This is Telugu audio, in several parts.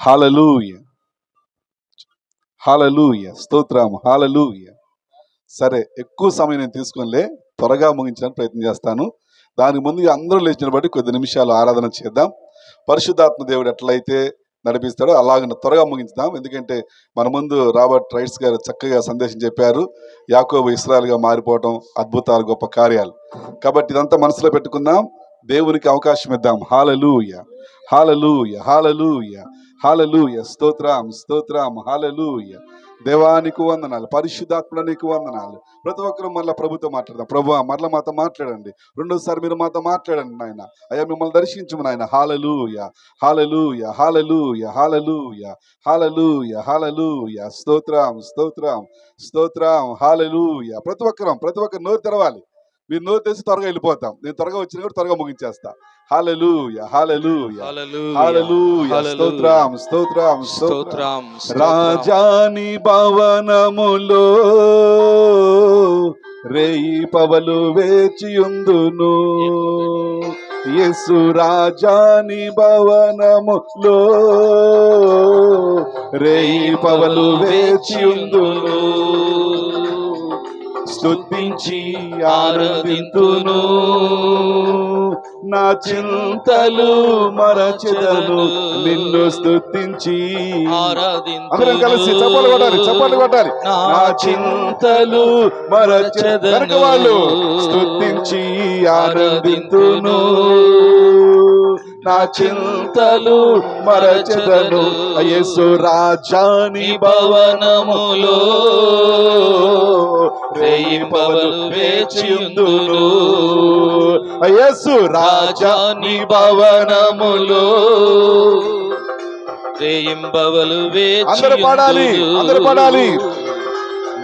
హాలలూయ హాలలూయ స్తోత్రం హాలలూయ సరే ఎక్కువ సమయం నేను తీసుకునిలే త్వరగా ముగించడానికి ప్రయత్నం చేస్తాను. దానికి ముందు అందరూ లేచిన బట్టి కొద్ది నిమిషాలు ఆరాధన చేద్దాం. పరిశుద్ధాత్మ దేవుడు ఎట్లయితే నడిపిస్తాడో అలాగ త్వరగా ముగించుదాం. ఎందుకంటే మన ముందు రాబర్ట్ రైట్స్ గారు చక్కగా సందేశం చెప్పారు. యాకోబు ఇస్రాయల్గా మారిపోవటం అద్భుతాలు గొప్ప కార్యాలు. కాబట్టి ఇదంతా మనసులో పెట్టుకుందాం. దేవునికి అవకాశం ఇద్దాం. హాలలూయ హాలలూయ హాలలూయ హాలలూయ స్తోత్రం స్తోత్రం హాలలూయ దేవానికి వందనాలు పరిశుద్ధాత్మ నీకు వందనాలు. ప్రతి ఒక్కరు మళ్ళీ ప్రభుత్వం మాట్లాడదాం. ప్రభు మరలా మాతో మాట్లాడండి. రెండోసారి మీరు మాతో మాట్లాడండి నాయన. అయ్యా మిమ్మల్ని దర్శించము నాయన. Hallelujah hallelujah hallelujah hallelujah hallelujah hallelujah స్తోత్రం స్తోత్రం స్తోత్రం హాలలూయ ప్రతి ఒక్కరం ప్రతి ఒక్కరు నోరు తెరవాలి. మీరు నోరు తెరిచి త్వరగా వెళ్ళిపోతాం. నేను త్వరగా వచ్చిన కూడా త్వరగా ముగించేస్తా. హాలలూయ హాలలూయ స్తోత్రం స్తోత్రం స్తోత్రం స్తోత్రం. రాజాని భవనములో రేయి పవలు వేచియుందును. యేసు రాజాని భవనములో రేయి పవలు వేచియుందును. స్తుతించి ఆరాధింతును. నా చింతలు మరచెదను నిన్ను స్తుతించి అందరం కలిసి చప్పలు కొట్టాలి చప్పలు కొట్టాలి. నా చింతలు మరచెదను వాళ్ళు స్తుతించి ఆనందింతును నా చింతలు మరచెదను. యేసు రాజాని భవనములో రేయింపవలు వేచియుందును. యేసు రాజాని భవనములో రేయింబవలు వేచి అందరూ పాడాలి అందరూ పాడాలి.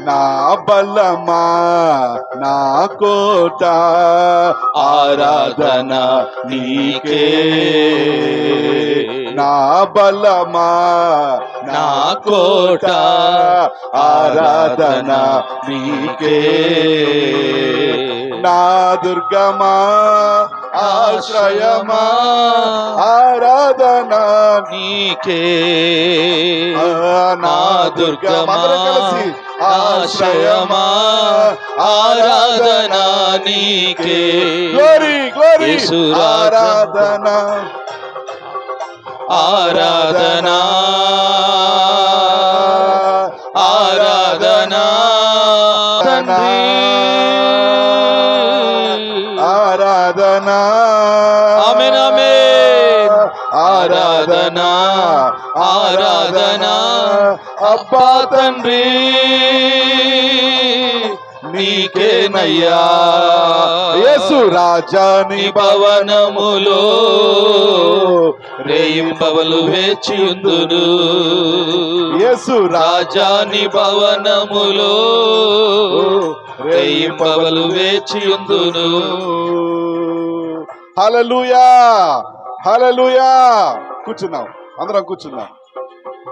నా బలమా నా కోట ఆరాధన నీకే. నా బలమా నా కోట ఆరాధన నీకే. నా దుర్గమా ఆశ్రయమా ఆరాధన నీకే. నా దుర్గమా. ఆశ్రయమా ఆరాధన నీకే గ్లోరీ గ్లోరీ ఆరాధన ఆరాధన ఆరాధన ఆరాధన. అబ్బా తండ్రి నీకేనయ్యా యేసు రాజాని భవనములో రేయింపవలు వేచియుందును. యేసు రాజాని భవనములో రేయింపవలు వేచియుందును. హల్లెలూయా హల్లెలూయా. కూర్చున్నాం. అందరం కూర్చున్నాం.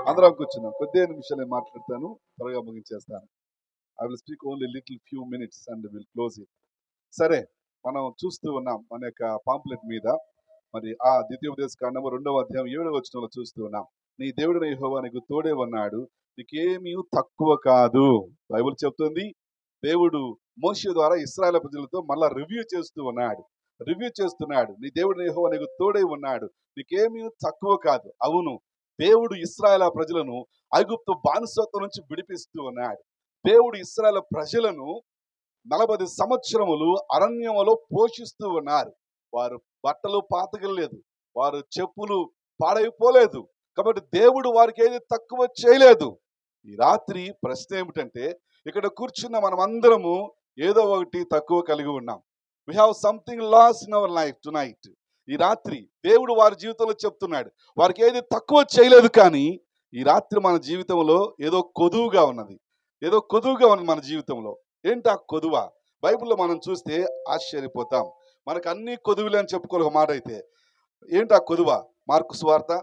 అందరం కూర్చున్నాం. కొద్ది నిమిషాలు మాట్లాడతాను. త్వరగా ముగించేస్తాను. I will speak only little few minutes and will close it సరే మనం చూస్తూ ఉన్నాం మన యొక్క పాంప్లెట్ మీద. మరి ఆ ద్వితీయోపదేశ కాండము రెండవ అధ్యాయం ఏడవ వచ్చిన చూస్తూ ఉన్నాం. నీ దేవుడు యెహోవా నీకు తోడే ఉన్నాడు. నీకేమీ తక్కువ కాదు. బైబుల్ చెప్తుంది. దేవుడు మోషే ద్వారా ఇస్రాయల్ ప్రజలతో మళ్ళా రివ్యూ చేస్తూ ఉన్నాడు. రివ్యూ చేస్తున్నాడు. నీ దేవుడు యెహోవా నీకు తోడై ఉన్నాడు. నీకేమీ తక్కువ కాదు. అవును దేవుడు ఇస్రాయల ప్రజలను ఐగుప్తు బానిసత్వం నుంచి విడిపిస్తూ ఉన్నాడు. దేవుడు ఇస్రాయల ప్రజలను నలభై సంవత్సరములు అరణ్యములో పోషిస్తూ ఉన్నారు. వారు బట్టలు పాతగలేదు వారు చెప్పులు పాడైపోలేదు. కాబట్టి దేవుడు వారికి ఏది తక్కువ చేయలేదు. ఈ రాత్రి ప్రశ్న ఏమిటంటే ఇక్కడ కూర్చున్న మనం అందరము ఏదో ఒకటి తక్కువ కలిగి ఉన్నాం. We have something loss in our life tonight ఈ రాత్రి దేవుడు వారి జీవితంలో చెప్తున్నాడు వారికి ఏది తక్కువ చేయలేదు కానీ ఈ రాత్రి మన జీవితంలో ఏదో కొదువుగా ఉన్నది. ఏదో కొదువుగా ఉన్నది మన జీవితంలో. ఏంటి ఆ కొదువ? బైబిల్లో మనం చూస్తే ఆశ్చర్యపోతాం. మనకు అన్ని కొదువులే అని చెప్పుకోవాలి ఒక మాట అయితే. ఏంటి ఆ కొదువ? మార్కు స్వార్త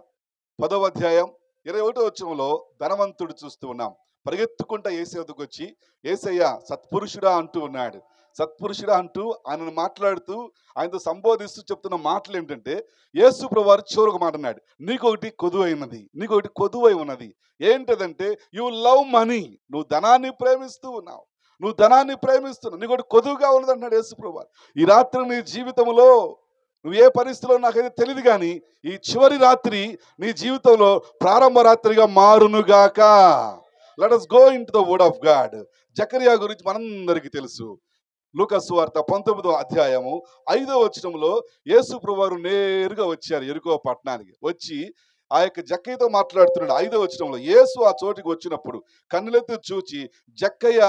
పదవ అధ్యాయం ఇరవై ఒకటో వచ్చంలో ధనవంతుడు చూస్తూ ఉన్నాం. పరిగెత్తుకుంటా ఏసై వద్దకు వచ్చి ఏసయ్య సత్పురుషుడా అంటూ ఉన్నాడు. సత్పురుషుడా అంటూ ఆయనను మాట్లాడుతూ ఆయనతో సంబోధిస్తూ చెప్తున్న మాటలు ఏంటంటే యేసు ప్రభువారు చివరి ఒక మాట అన్నాడు నీకొకటి కొదువైనది నీకొకటి కొదువై ఉన్నది. ఏంటదంటే యు లవ్ మనీ నువ్వు ధనాన్ని ప్రేమిస్తూ ఉన్నావు నువ్వు ధనాన్ని ప్రేమిస్తున్నావు నీకు ఒకటి కొదువుగా ఉన్నది అంటున్నాడు యేసు ప్రభువారు. ఈ రాత్రి నీ జీవితంలో నువ్వు ఏ పరిస్థితిలో నాకైతే తెలియదు కానీ ఈ చివరి రాత్రి నీ జీవితంలో ప్రారంభ రాత్రిగా మారునుగాక let us go in to the word of God Zechariah గురించి మనందరికీ తెలుసు లూకస్వార్త పంతొమ్మిదో అధ్యాయము ఐదో వచనంలో యేసు ప్రభువారు నేరుగా వచ్చారు ఎరుకో పట్టణానికి. వచ్చి ఆ యొక్క జక్కయ్యతో మాట్లాడుతున్నాడు. ఐదో వచనంలో యేసు ఆ చోటికి వచ్చినప్పుడు కన్నులెత్తి చూచి జక్కయ్య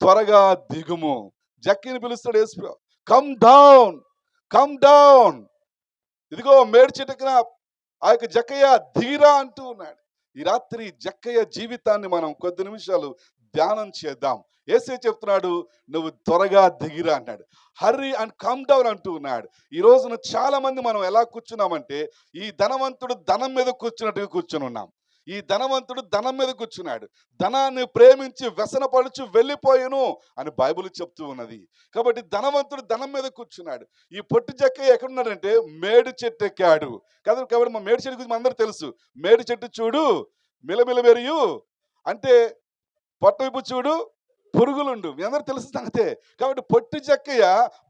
త్వరగా దిగుము. జక్కిని పిలుస్తాడు యేసు కమ్ డౌన్ కమ్ డౌన్ ఇదిగో మేడి ఆ యొక్క జక్కయ్య దిగిరా అంటూ ఉన్నాడు. ఈ రాత్రి జక్కయ్య జీవితాన్ని మనం కొద్ది నిమిషాలు ధ్యానం చేద్దాం. ఏసే చెప్తున్నాడు నువ్వు త్వరగా దిగిరా అన్నాడు. హర్రీ అండ్ కమ్ డౌన్ అంటూ ఉన్నాడు. ఈ రోజున చాలా మంది మనం ఎలా కూర్చున్నామంటే ఈ ధనవంతుడు ధనం మీద కూర్చున్నట్టుగా కూర్చుని ఉన్నాం. ఈ ధనవంతుడు ధనం మీద కూర్చున్నాడు. ధనాన్ని ప్రేమించి వ్యసనపడుచు వెళ్ళిపోయాను అని బైబిల్ చెప్తూ ఉన్నది. కాబట్టి ధనవంతుడు ధనం మీద కూర్చున్నాడు. ఈ పొట్టి చెక్క ఎక్కడున్నాడంటే మేడు చెట్టు ఎక్కాడు. కదా కాబట్టి మా మేడి చెట్టు గురించి అందరూ తెలుసు. మేడి చెట్టు చూడు మిలమిల మెరియు. అంటే పొట్టవైపు చూడు పురుగులుండు. మీ అందరూ తెలుసు సంగతే. కాబట్టి పొట్టి చెక్కయ్య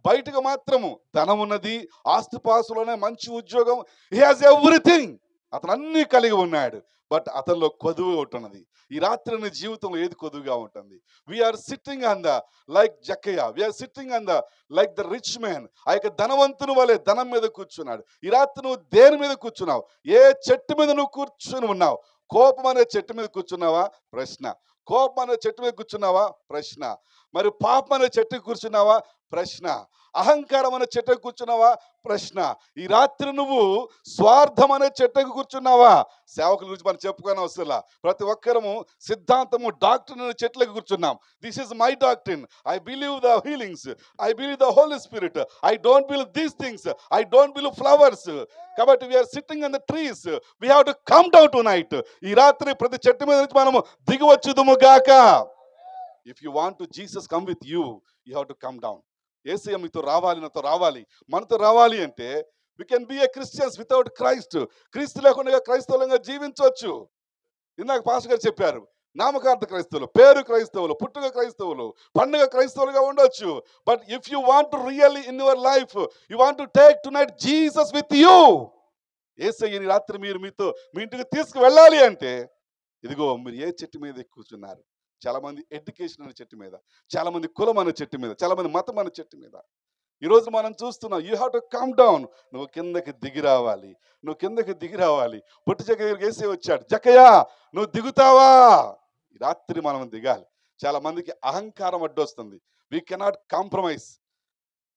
బయటకు మాత్రము ధనం ఉన్నది ఆస్తిపాస్తులోనే మంచి ఉద్యోగం. హీ హాజ్ ఎవ్రీథింగ్ అతను అన్నీ కలిగి ఉన్నాడు. బట్ అతనిలో కొదువు ఉంటున్నది ఈ రాత్రి నీ జీవితంలో ఏది కొదువుగా ఉంటుంది? We are sitting on the like Jakkayya we are sitting on the like the rich man ఆ యొక్క ధనవంతుని వలె ధనం మీద కూర్చున్నాడు. ఈ రాత్రి నువ్వు దేని మీద కూర్చున్నావు? ఏ చెట్టు మీద నువ్వు కూర్చుని ఉన్నావు? కోపం అనే చెట్టు మీద కూర్చున్నావా? ప్రశ్న. కోపం అనే చెట్టు మీద కూర్చున్నావా? ప్రశ్న. మరి పాపం అనే చెట్టు కూర్చున్నావా? ప్రశ్న. అహంకారం అనే చెట్టుకు కూర్చున్నావా? ప్రశ్న. ఈ రాత్రి నువ్వు స్వార్థం అనే చెట్టుకు కూర్చున్నావా? సేవకుల గురించి మనం చెప్పుకొని అవసరం ప్రతి ఒక్కరము సిద్ధాంతము డాక్టర్ అనే చెట్లకు కూర్చున్నాం. This is my doctor I believe the healings I believe the Holy Spirit I don't believe these things I don't believe flowers కాబట్టి we are sitting on the trees we have to come down tonight ఈ రాత్రి ప్రతి చెట్టు మీద నుంచి మనము దిగివచ్చుదుము గాక. If you want to Jesus come with you you have to come down ACM మీతో రావాలి నాతో రావాలి. మనతో రావాలి అంటే వి can be a Christians without Christ క్రీస్తు లేకుండా క్రైస్తవులంగా జీవించవచ్చు. ఇందాక పాస్ గారు చెప్పారు నామకార్థ క్రైస్తవులు పేరు క్రైస్తవులు పుట్టుక క్రైస్తవులు పండుగ క్రైస్తవులుగా ఉండొచ్చు. But if you want really in your life you want to take tonight Jesus with you ఏసయ్యని రాత్రి మీరు మీతో మీ ఇంటికి తీసుకు వెళ్ళాలి అంటే ఇదిగో మీరు ఏ చెట్టు మీద కూర్చున్నారు? చాలా మంది ఎడ్యుకేషన్ అనే చెట్టు మీద చాలా మంది కులం అనే చెట్టు మీద చాలా మంది మతం అనే చెట్టు మీద. ఈరోజు మనం చూస్తున్నాం you have to come down నువ్వు కిందకి దిగి రావాలి. నువ్వు కిందకి దిగి రావాలి. పొట్టి జగ్గ దగ్గరికి వేసే వచ్చాడు. జక్కయ్య నువ్వు దిగుతావా? రాత్రి మనం దిగాలి. చాలా మందికి అహంకారం అడ్డొస్తుంది. We cannot compromise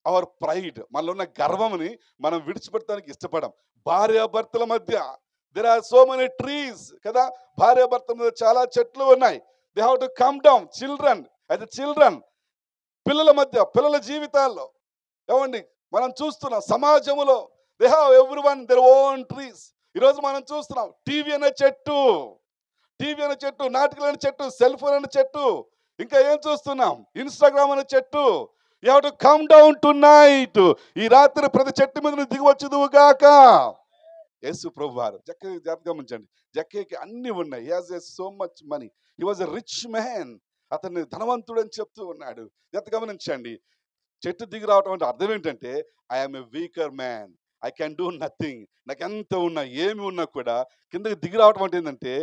our pride మనలో ఉన్న గర్వంని మనం విడిచిపెట్టడానికి ఇష్టపడం. భార్యాభర్తల మధ్య there are so many trees కదా? భార్యాభర్తల మీద చాలా చెట్లు ఉన్నాయి. They have to come down children అయితే చిల్డ్రన్ పిల్లల మధ్య పిల్లల జీవితాల్లో. ఏమండి? మనం చూస్తున్నాం సమాజంలో they have every one their own trees ఈరోజు మనం చూస్తున్నాం టీవీ అనే చెట్టు టీవీ అనే చెట్టు నాటికలు అనే చెట్టు సెల్ ఫోన్ అనే చెట్టు ఇంకా ఏం చూస్తున్నాం? ఇన్స్టాగ్రామ్ అనే చెట్టు. You have to come down tonight ఈ రాత్రి ప్రతి చెట్టు మీద నువ్వు దిగవచ్చుదువు గాక యేసు ప్రభు వారు చక్కగా జాగ్రత్త గమనించండి జక్కేకి అన్ని ఉన్నాయి. He has a so much money he was a rich man అతన్ని ధనవంతుడు అని చెప్తూ ఉన్నాడు. ఎంత గమనించండి. చెట్టు దిగి రావటం అంటే అర్థం ఏంటంటే I'm a weaker man I can do nothing నాకు ఎంత ఉన్నా ఏమి ఉన్నా కూడా కిందకి దిగి రావటం అంటే ఏంటంటే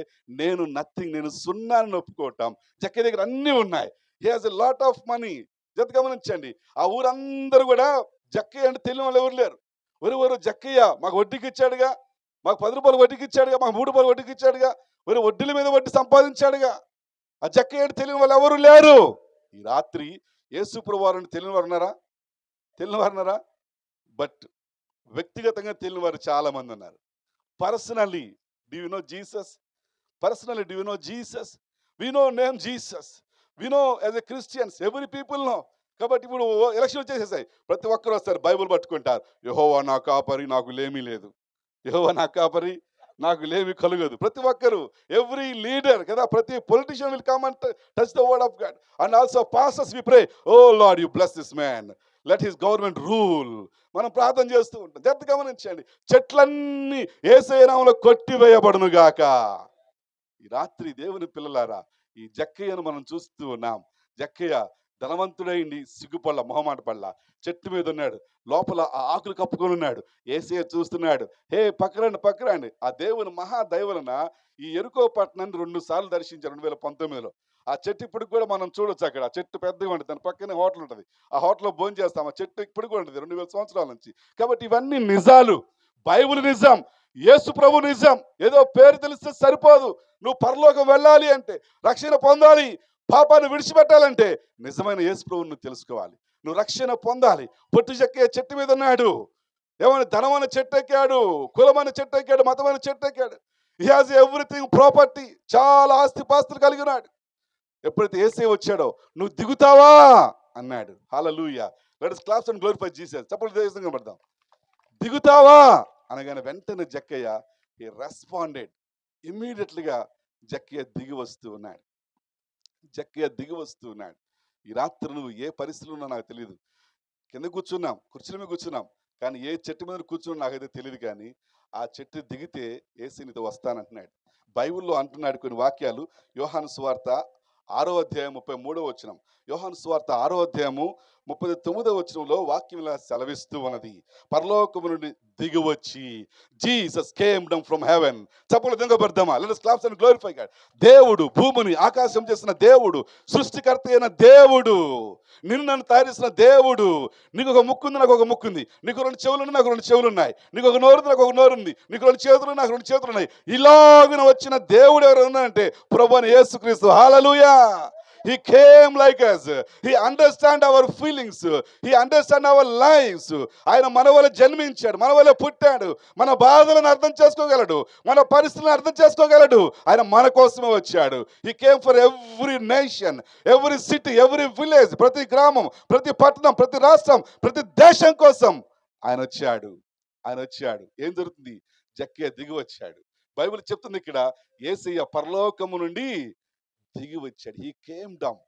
నేను నథింగ్ నేను సున్నాను ఒప్పుకోవటం. చెక్క దగ్గర అన్నీ ఉన్నాయి. He has a lot of money జత గమనించండి. ఆ ఊరందరూ కూడా జక్కయ్య అంటే తెలియని వాళ్ళు ఎవరు లేరు. ఎవరు జక్కయ్య మాకు వడ్డీకి ఇచ్చాడుగా. మాకు పది రూపాయలు వడ్డీకి ఇచ్చాడుగా మాకు మూడు రూపాయలు వడ్డీకి ఇచ్చాడుగా మరి వడ్డీల మీద వడ్డీ సంపాదించాడుగా. ఆ జక్కయ్య ఏంటి తెలియని వాళ్ళు ఎవరు లేరు. ఈ రాత్రి యేసుప్రభు వారిని తెలియని వారు ఉన్నారా? తెలియని వారు ఉన్నారా? బట్ వ్యక్తిగతంగా తెలియని వారు చాలా మంది ఉన్నారు. Personally do you know Jesus? Personally do you know Jesus? We know name Jesus. We know as a Christians. Every people know. కాబట్టి ఇప్పుడు ఎలక్షన్ వచ్చేసేసాయి. ప్రతి ఒక్కరు వస్తారు బైబుల్ పట్టుకుంటారు. యహోవా నా కాపరి నాకు లేమీ లేదు. యహోవా నా కాపరి నాకు లేమి కలుగదు. ప్రతి ఒక్కరు ఎవ్రీ లీడర్ కదా ప్రతి politician will come and touch the word of God. And also పాసస్ we pray O Lord you bless this man. Let his government rule. మనం ప్రార్థన చేస్తూ ఉంటాం. జాగ్రత్త గమనించండి. చెట్లన్నీ ఏసైనాములో కొట్టివేయబడును గాక. ఈ రాత్రి దేవుని పిల్లలారా ఈ జక్కయ్యను మనం చూస్తూ ఉన్నాం. జక్కయ్య ధనవంతుడైంది సిగ్గుపల్ల మొహమాట పళ్ళ చెట్టు మీద ఉన్నాడు లోపల ఆ ఆకులు కప్పుకొని ఉన్నాడు. ఏసీ చూస్తున్నాడు హే పక్కరండి పక్కరండి. ఆ దేవుని మహాదైవలన ఈ ఎరుకో పట్టణాన్ని రెండు సార్లు దర్శించారు రెండు వేల పంతొమ్మిదిలో. ఆ చెట్టు ఇప్పటికి కూడా మనం చూడొచ్చు అక్కడ. ఆ చెట్టు పెద్దగా ఉంటుంది. దాని పక్కనే హోటల్ ఉంటుంది. ఆ హోటల్లో భోజనం చేస్తాం. ఆ చెట్టు ఇప్పుడు కూడా ఉంటుంది. రెండు వేల సంవత్సరాల నుంచి. కాబట్టి ఇవన్నీ నిజాలు. బైబుల్ నిజం. యేసు ప్రభు నిజం. ఏదో పేరు తెలిస్తే సరిపోదు. నువ్వు పరలోకం వెళ్ళాలి అంటే రక్షణ పొందాలి. పాపాన్ని విడిచిపెట్టాలంటే నిజమైన యేసు నువ్వు తెలుసుకోవాలి. నువ్వు రక్షణ పొందాలి. పొట్టు చెక్కే చెట్టు మీద ఉన్నాడు. ఏమైనా ధనమైన చెట్టు ఎక్కాడు. కులమైన చెట్టు ఎక్కాడు. మతమైన చెట్టు ఎక్కాడు. హీ హాజ్ ఎవ్రీథింగ్ ప్రాపర్టీ చాలా ఆస్తి పాస్తులు కలిగి ఉన్నాడు. ఎప్పుడైతే ఏసే వచ్చాడో నువ్వు దిగుతావా? అన్నాడు. Hallelujah let's claps and glorify Jesus చప్పుడు దేశంగా పడదాం. దిగుతావా? అనగానే వెంటనే జక్కయ్య ఈ రెస్పాండెడ్ ఇమ్మీడియట్లీగా జక్కయ్య దిగి వస్తూ ఉన్నాడు. చక్కగా దిగి వస్తున్నాడు. ఈ రాత్రి నువ్వు ఏ పరిస్థితులు ఉన్నా నాకు తెలియదు కింద కూర్చున్నాం కుర్చీల మీద కూర్చున్నాం. కానీ ఏ చెట్టు మీద కూర్చున్నా నాకైతే తెలియదు కానీ ఆ చెట్టు దిగితే ఏసీ నీతో వస్తానంటున్నాడు. బైబిల్లో అంటున్నాడు కొన్ని వాక్యాలు. యోహాను సువార్త ఆరో అధ్యాయం ముప్పై మూడో వచ్చినాం యోహాను సువార్త ఆరో అధ్యాయము ముప్పై తొమ్మిదో వచనంలో వాక్యం ఇలా సెలవిస్తూ ఉన్నది. పరలోకము నుండి దిగివచ్చి Jesus came down from heaven. చప్పలు దిగబడదామా let's claps and glorify God దేవుడు భూమిని ఆకాశం చేసిన దేవుడు సృష్టికర్త అయిన దేవుడు నిన్ను నన్ను తయారు దేవుడు నీకు ఒక ముక్కు ఉంది నాకు ఒక ముక్కు ఉంది. నీకు రెండు చెవులు ఉన్నాయి నాకు రెండు చెవులు ఉన్నాయి. నీకు ఒక నోరు ఉంది నాకు ఒక నోరు ఉంది. నీకు రెండు చేతులు ఉన్నాయి, నాకు రెండు చేతులు ఉన్నాయి. ఇలాగున వచ్చిన దేవుడు ఎవరు ఉన్నారంటే ప్రభు అని యేసుక్రీస్తు. Hallelujah He came like us. He understand our feelings. He understand our lives. ఆయన మన వల్ల జన్మించాడు మన వల్ల పుట్టాడు మన బాధలను అర్థం చేసుకోగలడు మన పరిస్థితులను అర్థం చేసుకోగలడు ఆయన మన కోసమే వచ్చాడు he came for every nation every city every village ప్రతి గ్రామం ప్రతి పట్టణం ప్రతి రాష్ట్రం ప్రతి దేశం కోసం ఆయన వచ్చాడు ఆయన వచ్చాడు ఏం జరుగుతుంది జక్కే దిగి వచ్చాడు బైబిల్ చెప్తుంది ఇక్కడ ఏసయ్య పరలోకము నుండి దిగి వచ్చాడు. He came down.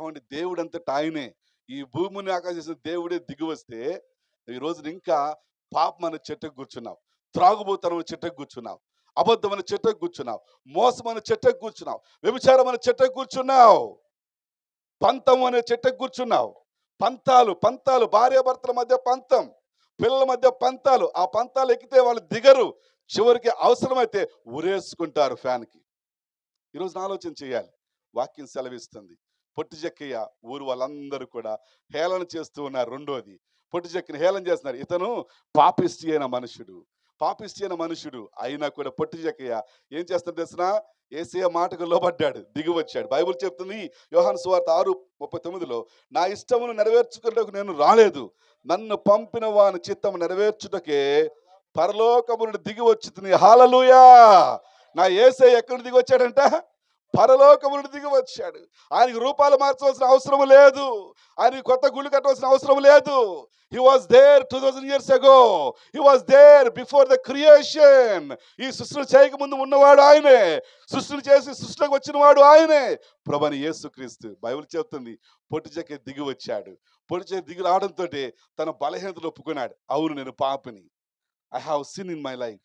ఏమంటే దేవుడు అంతటా ఆయనే. ఈ భూమిని ఆకాశించిన దేవుడే దిగి వస్తే ఈ రోజున ఇంకా పాపం అనే చెట్టుకు కూర్చున్నావు. త్రాగుబోతనం చెట్టకు చెట్టుకు కూర్చున్నావు. అబద్ధం అనే చెట్టుకు కూర్చున్నావు. మోసం అనే చెట్టుకు కూర్చున్నావు. వ్యభిచారమైన అనే చెట్టుకు కూర్చున్నావు. పంతం అనే చెట్టుకు కూర్చున్నావు. పంతాలు పంతాలు భార్యాభర్తల మధ్య పంతం పిల్లల మధ్య పంతాలు. ఆ పంతాలు ఎక్కితే వాళ్ళు దిగరు. చివరికి అవసరమైతే ఉరేసుకుంటారు ఫ్యాన్కి. ఈరోజు ఆలోచన చేయాలి. వాక్యం సెలవిస్తుంది. పొట్టి చెక్కయ్య ఊరు వాళ్ళందరూ కూడా హేళన చేస్తూ ఉన్నారు రెండోది. పొట్టి చెక్కని హేళన చేస్తున్నారు. ఇతను పాపిష్టి అయిన మనుషుడు. పాపిష్టి అయిన మనుషుడు అయినా కూడా పొట్టి చెక్కయ్య ఏం చేస్తాడు తెలిసిన ఏసీయ మాటకు లోబడ్డాడు దిగి వచ్చాడు బైబిల్ చెప్తుంది యోహాన్ సువార్త ఆరు ముప్పై తొమ్మిదిలో నా ఇష్టమును నెరవేర్చుకున్నకు నేను రాలేదు. నన్ను పంపిన వాని చిత్తము నెరవేర్చుటకే పరలోకమునుడు దిగి వచ్చి హాలలుయా నా ఏసై ఎక్కడి దిగి వచ్చాడంట పరలోకము దిగి వచ్చాడు. ఆయనకి రూపాలు మార్చవలసిన అవసరం లేదు. ఆయనకి కొత్త గుళ్ళు కట్టవలసిన అవసరం లేదు. He was there two thousand years ago he was there before the creation ఈ సృష్టిని చేయక ముందు ఉన్నవాడు ఆయనే. సృష్టిని చేసి సృష్టిలోకి వచ్చిన వాడు ఆయనే. ప్రభని యేసుక్రీస్తు బైబిల్ చెప్తుంది పొట్టి చెక్క దిగి వచ్చాడు. పొట్టి చెక్క దిగి రావడంతో తన బలహీనతను ఒప్పుకున్నాడు. అవును నేను పాపిని. I have sin in my life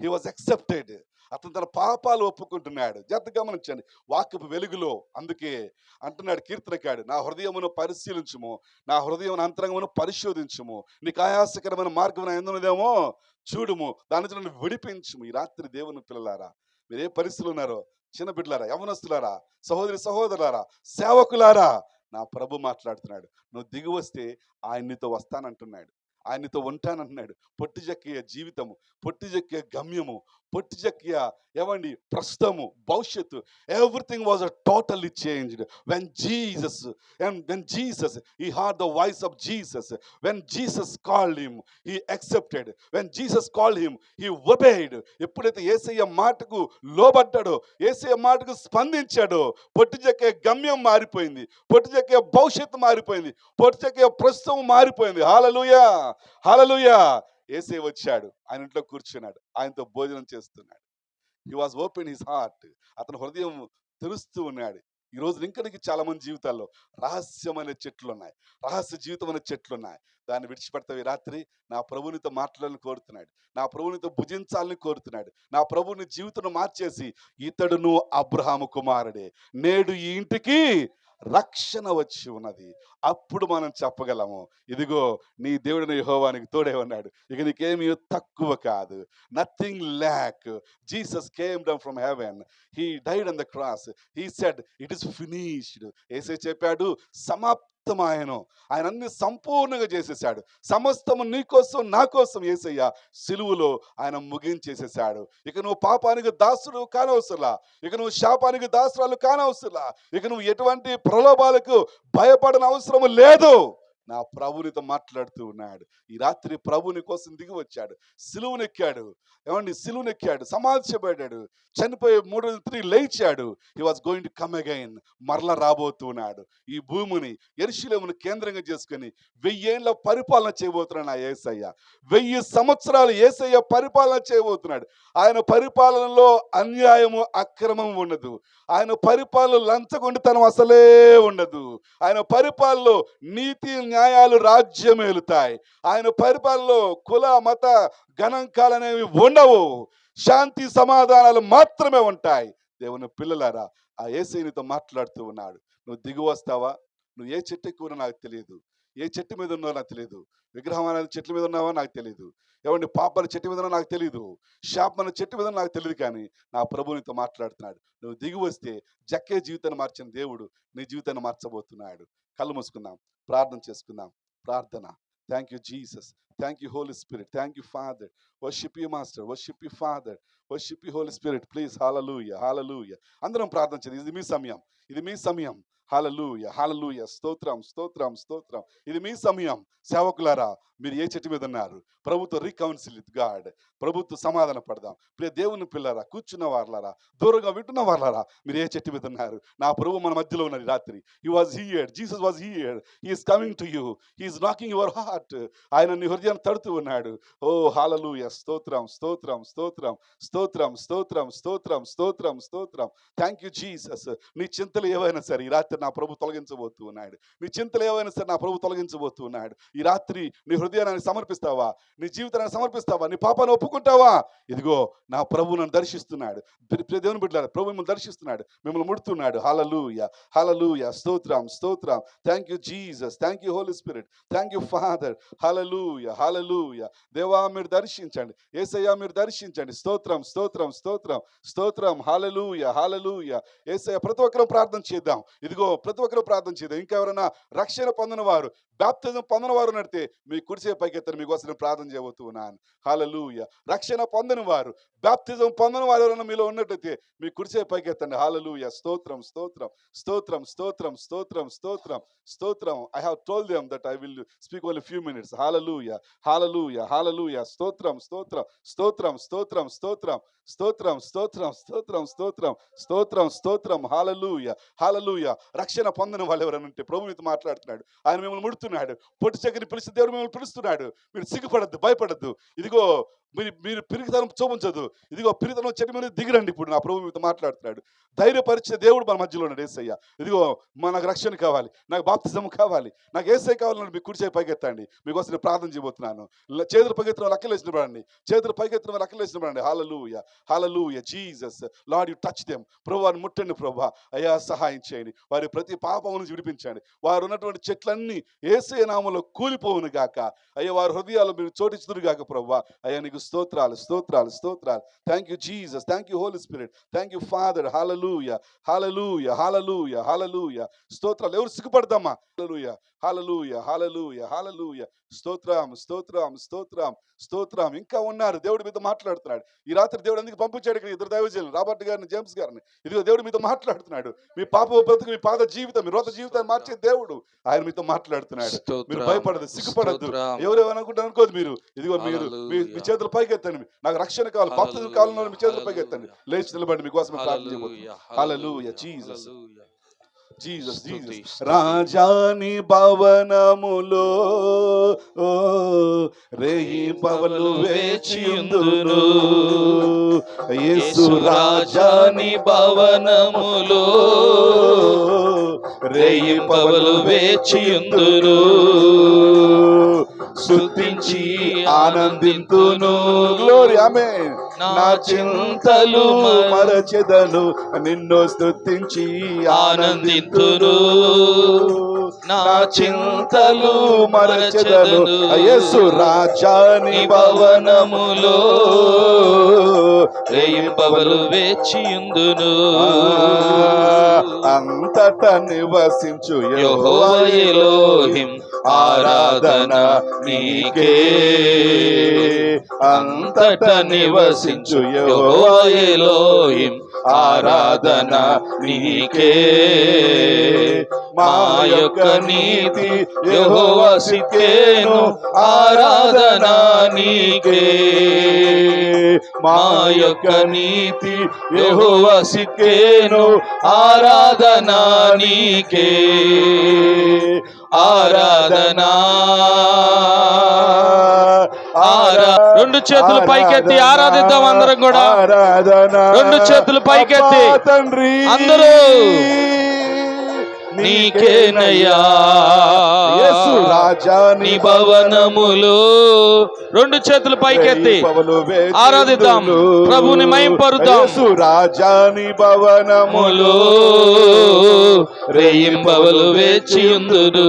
he was accepted అతను తన పాపాలు ఒప్పుకుంటున్నాడు. జాగ్రత్త గమనించండి. వాక్యపు వెలుగులో అందుకే అంటున్నాడు కీర్తనకాడు నా హృదయమును పరిశీలించుము. నా హృదయం అంతరంగమును పరిశోధించుము. నీకు ఆయాసకరమైన మార్గం ఎందున్నదేమో చూడుము. దాని నుంచి నన్ను విడిపించము. ఈ రాత్రి దేవుని పిల్లలారా మీరు ఏ పరిస్థితులు ఉన్నారో? చిన్న బిడ్డలారా యవనస్తులారా సహోదరి సహోదరులారా సేవకులారా? నా ప్రభు మాట్లాడుతున్నాడు. నువ్వు దిగి వస్తే ఆయన నీతో వస్తానంటున్నాడు. ఆయనతో ఉంటానన్నాడు. ఉంటానంటున్నాడు పొట్టి జీవితము పొట్టిజక్కియ గమ్యము పొట్టిచక్కియ ఏమండి? ప్రస్తుతము భవిష్యత్తు. Everything was a totally changed when Jesus and when Jesus he hear the voice of Jesus when Jesus called him he accepted when Jesus called him he obeyed ఎప్పుడైతే ఏసయ్య మాటకు లోబడ్డాడో ఏసయ్య మాటకు స్పందించాడో పొట్టిచక్కే గమ్యం మారిపోయింది. పొట్టిచక్కే భవిష్యత్తు మారిపోయింది. పొట్టిచక్కే ప్రస్తుతం మారిపోయింది. హాలలుయా హాలలుయా ఏసే వచ్చాడు. ఆయన ఇంట్లో కూర్చున్నాడు. ఆయనతో భోజనం చేస్తున్నాడు. He was open his heart అతని హృదయం తెరుస్తూ ఉన్నాడు. ఈ రోజు ఇంకనికి చాలా మంది జీవితాల్లో రహస్యమైన చెట్లు ఉన్నాయి రహస్య జీవితం అనే చెట్లు ఉన్నాయి దాన్ని విడిచిపెడతావు రాత్రి. నా ప్రభునితో మాట్లాడాలని కోరుతున్నాడు. నా ప్రభునితో భుజించాలని కోరుతున్నాడు. నా ప్రభుని జీవితం మార్చేసి ఇతడును అబ్రహాము కుమారుడే. నేడు ఈ ఇంటికి రక్షణ వచ్చి ఉన్నది. అప్పుడు మనం చెప్పగలము. ఇదిగో నీ దేవుడిని యహోవానికి తోడే ఉన్నాడు. ఇక నీకేమీ తక్కువ కాదు. Nothing lack Jesus came down from heaven he died on the cross he said it is finished ఏసే చెప్పాడు సమాప్తమాయను ఆయన అన్ని సంపూర్ణంగా చేసేసాడు సమస్తము నీ కోసం నా కోసం ఏసయ్య సిలువులో ఆయన ముగించేసేసాడు ఇక నువ్వు పాపానికి దాసుడు కానవసరలా. ఇక నువ్వు శాపానికి దాసురాలు కానవసరలా. ఇక నువ్వు ఎటువంటి ప్రలోభాలకు భయపడన అవసరం లేదు. నా ప్రభునితో మాట్లాడుతూ ఉన్నాడు. ఈ రాత్రి ప్రభుని కోసం దిగి వచ్చాడు సిలువునెక్కాడు. ఏమండి? సిలువునెక్కాడు. సమాధించబడ్డాడు. చనిపోయి మూడు త్రీ తిరిగి లేచాడు. He was going to come again మరల రాబోతున్నాడు. ఈ భూమిని ఎరుశీలమును కేంద్రంగా చేసుకుని వెయ్యేళ్ళ పరిపాలన చేయబోతున్నాడు నా ఏసయ్య. వెయ్యి సంవత్సరాలు ఏసయ్య పరిపాలన చేయబోతున్నాడు. ఆయన పరిపాలనలో అన్యాయము అక్రమం ఉండదు. ఆయన పరిపాలన లంచగొండితనం అసలే ఉండదు. ఆయన పరిపాలనలో నీతి న్యాయాలు రాజ్యమేలుతాయి. ఆయన పరిపాలనలో కుల మత గణాంకాలనేవి ఉండవు. శాంతి సమాధానాలు మాత్రమే ఉంటాయి. దేవుని పిల్లలారా ఆ ఏసీనితో మాట్లాడుతూ ఉన్నాడు. నువ్వు దిగు వస్తావా? నువ్వు ఏ చెట్టు ఎక్కువ నాకు తెలియదు ఏ చెట్టు మీద ఉన్నావో నాకు తెలియదు విగ్రహం అనేది చెట్టు మీద ఉన్నావో నాకు తెలియదు ఏమండి పాపల చెట్టు మీద నాకు తెలియదు శాపన చెట్టు మీద నాకు తెలియదు కానీ నా ప్రభునితో మాట్లాడుతున్నాడు. నువ్వు దిగి వస్తే జక్కే జీవితాన్ని మార్చిన దేవుడు నీ జీవితాన్ని మార్చబోతున్నాడు. కళ్ళు మూసుకుందాం. ప్రార్థన చేసుకుందాం. ప్రార్థన. Thank you Jesus thank you Holy Spirit thank you Father worship you master worship you Father worship you Holy Spirit please hallelujah hallelujah అందరం ప్రార్థన చేయండి ఇది మీ సమయం. ఇది మీ సమయం. హాలూయ హాలూయ స్తోత్రం స్తోత్రం స్తోత్రం. ఇది మీ సమయం. సేవకులారా మీరు ఏ చెట్టు మీద ఉన్నారు? ప్రభుత్వ రీకౌన్సిల్ విత్ గాడ్ ప్రభుత్వ సమాధాన పడదాం. ప్రియ దేవుని పిల్లరా కూర్చున్న వాళ్ళరా దూరంగా వింటున్న వాళ్ళరా మీరు ఏ చెట్టు మీద ఉన్నారు? నా ప్రభు మన మధ్యలో ఉన్నది రాత్రి. He was here Jesus was here he's coming to you he's knocking your heart ఆయన నీ హృదయాన్ని తడుతూ ఉన్నాడు. ఓ హాలలూయ స్తోత్రం స్తోత్రం స్తోత్రం స్తోత్రం స్తోత్రం స్తోత్రం స్తోత్రం స్తోత్రం. థ్యాంక్ యూ జీసస్ నీ చింతలు ఏవైనా సరే ఈ రాత్రి నా ప్రభు తొలగించబోతూ ఉన్నాడు నీ చింతలు ఏవైనా సరే నా ప్రభు తొలగించబోతూ ఉన్నాడు ఈ రాత్రి నీ హృదయాన్ని సమర్పిస్తావా? నీ జీవితాన్ని సమర్పిస్తావా? నీ పాపాన్ని ఒప్పుకుంటావా? ఇదిగో నా ప్రభు నన్ను దర్శిస్తున్నాడు. దేవుని బిడ్డారు ప్రభు మిమ్మల్ని దర్శిస్తున్నాడు. మిమ్మల్ని ముడుతున్నాడు. హలలుయ హలలుయ స్తోత్రం స్తోత్రం. Thank you Jesus thank you Holy Spirit thank you Father. Hallelujah hallelujah దేవా మీరు దర్శించండి. ఏసయ్యా మీరు దర్శించండి. స్తోత్రం స్తోత్రం స్తోత్రం స్తోత్రం. హాలలుయ హాలలుయ ఏసయ్య ప్రతి ఒక్కరూ ప్రార్థన చేద్దాం. ఇదిగో ప్రతి ఒక్కరూ ప్రార్థన చేద్దాం. ఇంకా ఎవరైనా రక్షణ పొందిన వారు బాప్తిజం పొందిన వారు నడితే మీ కుడిసే పైకెత్తని మీకోసం ప్రార్థన చేయబోతూ ఉన్నాను హాలలుయ రక్షణ పొందిన వారు బాప్తిజం పొందిన వారు ఎవరైనా మీలో ఉన్నట్టయితే మీ కుడిసే పైకెత్తండి హాలలుయ స్తోత్రం స్తోత్రం స్తోత్రం స్తోత్రం స్తోత్రం స్తోత్రం స్తోత్రం I have told them that I will speak only few minutes hallelujah hallelujah hallelujah స్తోత్రం స్తోత్రం స్తోత్రం స్తోత్రం స్తోత్రం స్తోత్రం స్తోత్రం స్తోత్రం స్తోత్రం స్తోత్రం స్తోత్రం హాలలుయ హాలలుయ రక్షణ పొందిన వాళ్ళు ఎవరైనా ఉంటే ప్రభు మీతో మాట్లాడుతున్నాడు ఆయన మిమ్మల్ని ముడుతు పిలుస్తున్నాడు. పొట్టి చక్కని పిలిస్తే దేవుడు మిమ్మల్ని పిలుస్తున్నాడు. మీరు సిగ్గుపడద్దు భయపడద్దు. ఇదిగో మీరు మీరు పిరికితనం చూపించదు ఇదిగో పిరితనం చెట్టు మీద దిగిరండి ఇప్పుడు నా ప్రభు మీతో మాట్లాడుతున్నాడు. ధైర్యపరిచే దేవుడు మన మధ్యలో ఉన్నాడు ఏసయ్య. ఇదిగో మా నాకు రక్షణ కావాలి నాకు బాప్తిజం కావాలి నాకు ఏసై కావాలని మీ కుడిచే పైకెత్తండి. మీకోసం నేను ప్రార్థన చేయబోతున్నాను. చేతులు పైకెత్తిన వాళ్ళు అక్కలేసిన పడండి చేతులు పైకెత్తిన వాళ్ళు అక్కలేసిన పడండి hallelujah hallelujah Jesus Lord you touch them ప్రభు వారిని ముట్టండి ప్రభు. అయ్యా సహాయం చేయండి. వారి ప్రతి పాపం నుంచి విడిపించండి. వారు ఉన్నటువంటి చెట్లన్నీ ఏసే నామంలో కూలిపోవును గాక. అయ్యా వారి హృదయాలు మీరు చోటిస్తురు గాక ప్రభు అయ్యా నీకు స్తోత్రాలు స్తోత్రాలు స్తోత్రాలు. Thank you Jesus thank you Holy Spirit thank you Father hallelujah hallelujah hallelujah hallelujah స్తోత్రాలు. ఎవరు సిగ్గుపడతామా? హాలలూయ హాలలుయ హాలలుయ హాలలుయ స్తోత్రం స్తోత్రం స్తోత్రం స్తోత్రం ఇంకా ఉన్నారు దేవుడి మీతో మాట్లాడుతున్నాడు ఈ రాత్రి దేవుడు ఎందుకు పంపించాడు ఇక్కడ ఇద్దరు దైవజనులు రాబర్ట్ గారిని జేమ్స్ గారిని ఇదిగో దేవుడు మీతో మాట్లాడుతున్నాడు మీ పాప బ్రతుకు మీ పాద జీవితం మీ రోత జీవితాన్ని మార్చే దేవుడు ఆయన మీతో మాట్లాడుతున్నాడు మీరు భయపడదు సిగ్గుపడద్దు స్తోత్రం. ఎవరేమని అనుకుంటారు అనుకోదు మీరు ఇదిగో మీరు మీ. చేతులు పైకెత్తండి నాకు రక్షణ కావాలి బాప్తిజం కావాలన్న మీ చేతులు. పైకెత్తండి లేచి నిలబడి మీకోసం ప్రార్థన హల్లెలూయా. హల్లెలూయా. జీసస్. రాజాని భవనములో రేయి పవలు వేచియుందును. యేసు రాజాని భవనములో రేయింపవలు వేచియుందును స్తుతించి ఆనందింతును. గ్లోరీ ఆమె నా చింతలు మరచెదను నిన్ను స్తుతించి ఆనందింతును. నా చింతలు మరచెదను యేసు రాజాని భవనములో రేయింపవలు వేచియుందును అంతట నివసించు యెహోవా ఎలోహిం ఆరాధన నీకే. అంతట నివసించు యెహోవా ఎలోహిం ఆరాధన నీకే. మా యొక్క నీతి యెహోవా సిక్కేను ఆరాధన నీకే. మా యొక్క నీతి యెహోవా సిక్కేను ఆరాధన నీకే. ఆరాధన. ఆరా రెండు చేతులు పైకెత్తి ఆరాధిద్దాం అందరం కూడా. రెండు చేతులు పైకెత్తి. తండ్రి. అందరూ నీకేనయ్యా. యేసు రాజా నీ భవనములు. రెండు చేతులు పైకెత్తి. ఆరాధిద్దాం. ప్రభువుని మహింపరుద్దాం. యేసు రాజాని భవనములు. ములు రేయింపవలు వేచియుందును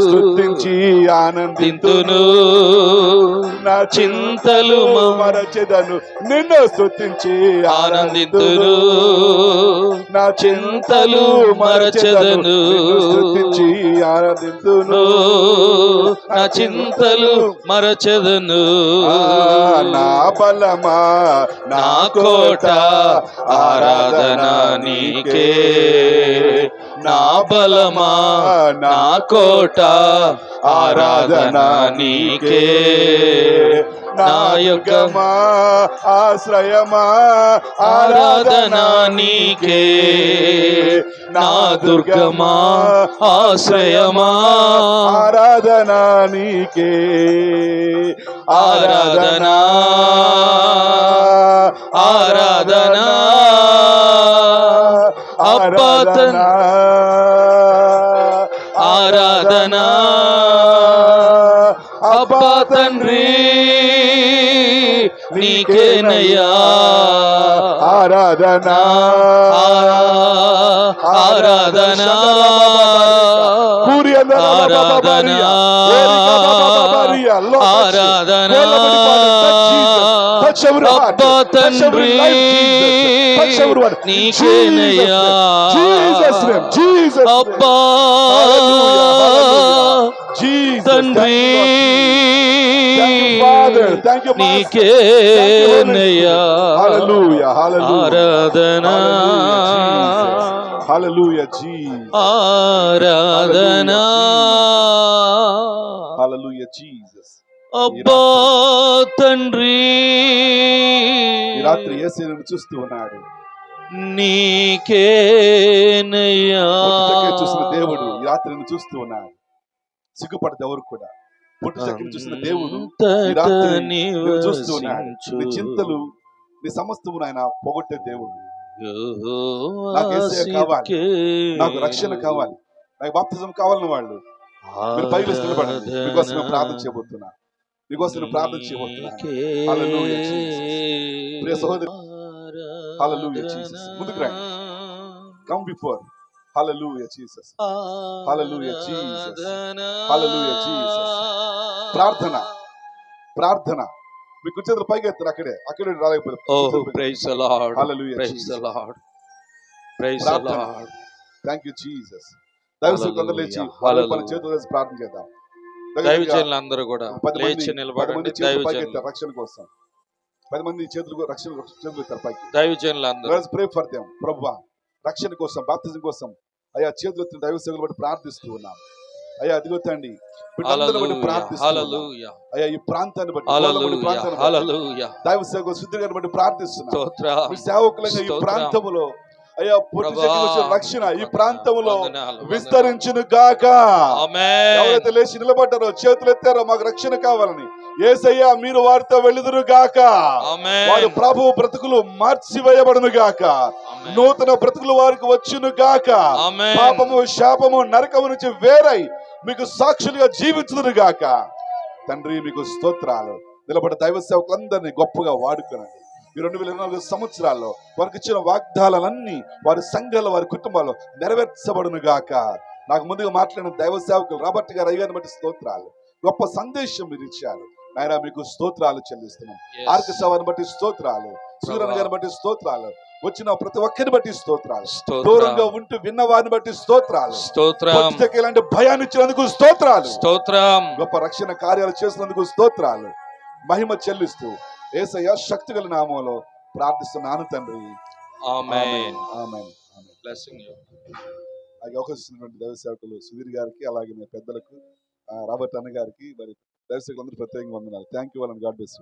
స్తుతించి ఆనందింతును. దింతును నా చింతలు చింతలు మరచెదను. నిన్ను స్తుతించి ఆనందింతును. నా చింతలు మరచెదను. స్తుతించి ఆనందింతును నా చింతలు మరచెదను. నా బలమా నా కోట ఆరాధన నీకే. నా బలమా నా కోట ఆరాధన నీకే. నా యొక్క నాయకమా ఆశ్రయమా ఆరాధన నీకే. నా దుర్గమా ఆశ్రయమా. ఆరాధన నీకే. ఆరాధన ఆరాధన అబ్బా నీకేనయ్యా ఆరాధన ఆరాధన ఆరాధన ఆరాధన అబ్బా తండ్రి నీకేనయ్యా అబ్బా తండ్రి నీకేనయ్యా ఆరాధన Hallelujah, Jesus. ఆరాధన Hallelujah, Jesus. అబ్బా తండ్రి ఈ రాత్రి యేసుని చూస్తూ ఉన్నాడు నీకేనయ్యా చూసిన దేవుడు ఈ రాత్రి నిన్ను చూస్తూ ఉన్నాడు సిగ్గుపడదు ఎవరు కూడా పొట్టి చక్కని చూసిన దేవుడు ఈ రాత్రి నిన్ను చూస్తూ ఉన్నాడు నీ చింతలు నీ సమస్తము ఆయన పొగొట్టే దేవుడు నాకు కావాలి. నాకు రక్షణ కావాలి నాకు బాప్తిజం కావాలని వాళ్ళు మీరు పైకి లేచి నిలబడండి మీకోసం ప్రార్థన చేయబోతున్నా మీకోసం ప్రార్థన. ప్రియ సహోదరి Jesus. ముందుకు రండి. Come before hallelujah Jesus Hallelujah, Jesus. Hallelujah, Jesus. ప్రార్థన. ప్రార్థన. మీ కుర్చేతులు పైకి ఎత్తారు అక్కడే అక్కడే రాలేకపోతే praise the Lord hallelujah praise the Jesus Lord praise the. Lord లేచి మన. చేతులు వేసి ప్రార్థన చేద్దాం. దైవజనులు అందరూ కూడా లేచి నిలబడండి. చేతులు దైవజనులు రక్షణ కోసం. పది మంది చేతులు రక్షణ చేతులు ఎత్తారు పైకి. దైవజనులు అందరూ ప్రే ఫర్ దెం ప్రభువా. రక్షణ కోసం బాప్తిజం కోసం అయ్యా చేతులు ఎత్తిన దైవ సేవలు బట్టి ప్రార్థిస్తూ ఉన్నాం. అయ్యా అదిగో తండి బిడ్డలందరిని బట్టి ప్రార్థిస్తూ ఉన్నాం. హల్లెలూయా అయ్యా ఈ ప్రాంతాన్ని బట్టి దైవ బట్టి ప్రార్థిస్తున్నాం సేవకులుగా ఈ అయ్యా రక్షణ ఈ ప్రాంతంలో. విస్తరించును గాక. ఎవరైతే లేచి నిలబడ్డారో చేతులు ఎత్తారో మాకు రక్షణ కావాలని ఏసయ్యా మీరు వారితో వెళ్ళుదురు గాక. వారు ప్రభు బ్రతుకులు మార్చివేయబడును గాక. నూతన బ్రతుకులు వారికి వచ్చును గాక. పాపము శాపము నరకము నుంచి వేరై మీకు సాక్షులుగా జీవించుదురు గాక. తండ్రి మీకు స్తోత్రాలు. నిలబడ్డ దైవ సేవకులందరినీ గొప్పగా వాడుకోనండి. ఈ రెండు వేల ఇరవై నాలుగు సంవత్సరాల్లో వారికి ఇచ్చిన వాగ్దానాలన్నీ వారి సంఘాలు వారి కుటుంబాల్లో నెరవేర్చబడును గాక. నాకు ముందుగా మాట్లాడిన దైవ సేవకులు రాబర్ట్ గారు అయ్యాన్ని బట్టి స్తోత్రాలు. గొప్ప సందేశం మీరు ఇచ్చారు. ఆయన మీకు స్తోత్రాలు చెల్లిస్తున్నాం. ఆర్క సభను బట్టి స్తోత్రాలు. సూర్యన్ గారిని బట్టి స్తోత్రాలు. వచ్చిన ప్రతి ఒక్కరిని బట్టి స్తోత్రాలు. స్తోత్రం. దూరంగా ఉంటూ విన్న వారిని బట్టి స్తోత్రాలు. స్తోత్రం. ఇలాంటి భయాన్ని ఇచ్చినందుకు స్తోత్రాలు. స్తోత్రం. గొప్ప రక్షణ కార్యాలు చేసినందుకు స్తోత్రాలు. మహిమ చెల్లిస్తూ ఏసయ్య శక్తి గల నామంలో ప్రార్థిస్తున్నాను తండ్రి. ఆమేన్. ఆమేన్. ఆమేన్. బ్లెస్సింగ్ యు నాకు అవకాశం ఇచ్చినటువంటి దైవ సేవకులు సుధీర్ గారికి అలాగే మీ పెద్దలకు రాబర్ట్ అన్న గారికి మరి దైవ సేవకులందరూ ప్రత్యేకంగా వందనాలు. థ్యాంక్ యూ వాళ్ళని గాడ్ బెస్ట్